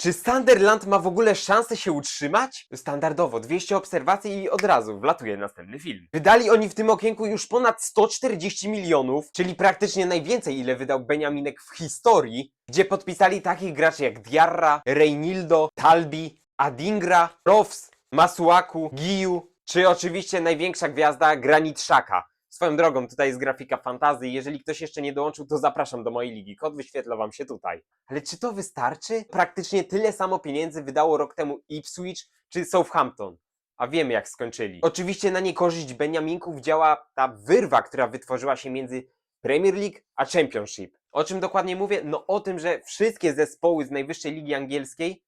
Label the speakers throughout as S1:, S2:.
S1: Czy Sunderland ma w ogóle szansę się utrzymać? Standardowo 200 obserwacji i od razu wlatuje następny film. Wydali oni w tym okienku już ponad 140 milionów, czyli praktycznie najwięcej ile wydał Beniaminek w historii, gdzie podpisali takich graczy jak Diarra, Reynildo, Talbi, Adingra, Rofs, Masuaku, Giu, czy oczywiście największa gwiazda Granit Xhaka. Swoją drogą, tutaj jest grafika fantazy. Jeżeli ktoś jeszcze nie dołączył, to zapraszam do mojej ligi. Kod wyświetla wam się tutaj. Ale czy to wystarczy? Praktycznie tyle samo pieniędzy wydało rok temu Ipswich czy Southampton. A wiemy jak skończyli. Oczywiście na niekorzyść Beniaminków działa ta wyrwa, która wytworzyła się między Premier League a Championship. O czym dokładnie mówię? No o tym, że wszystkie zespoły z najwyższej ligi angielskiej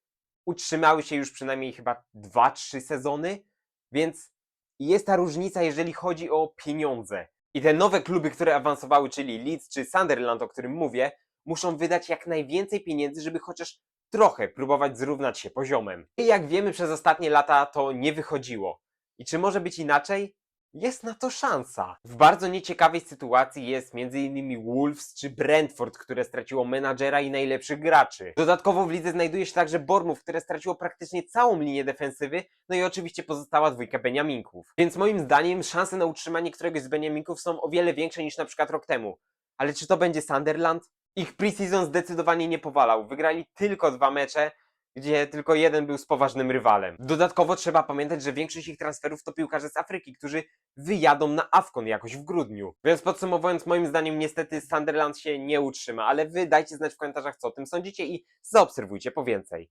S1: utrzymały się już przynajmniej chyba 2-3 sezony, więc jest ta różnica, jeżeli chodzi o pieniądze. I te nowe kluby, które awansowały, czyli Leeds czy Sunderland, o którym mówię, muszą wydać jak najwięcej pieniędzy, żeby chociaż trochę próbować zrównać się poziomem. I jak wiemy, przez ostatnie lata to nie wychodziło. I czy może być inaczej? Jest na to szansa. W bardzo nieciekawej sytuacji jest m.in. Wolves czy Brentford, które straciło menadżera i najlepszych graczy. Dodatkowo w lidze znajduje się także Bournemouth, które straciło praktycznie całą linię defensywy, no i oczywiście pozostała dwójka Beniaminków. Więc moim zdaniem szanse na utrzymanie któregoś z Beniaminków są o wiele większe niż na przykład rok temu. Ale czy to będzie Sunderland? Ich preseason zdecydowanie nie powalał. Wygrali tylko dwa mecze, gdzie tylko jeden był z poważnym rywalem. Dodatkowo trzeba pamiętać, że większość ich transferów to piłkarze z Afryki, którzy wyjadą na Afkon jakoś w grudniu. Więc podsumowując, moim zdaniem niestety Sunderland się nie utrzyma, ale wy dajcie znać w komentarzach, co o tym sądzicie i zaobserwujcie po więcej.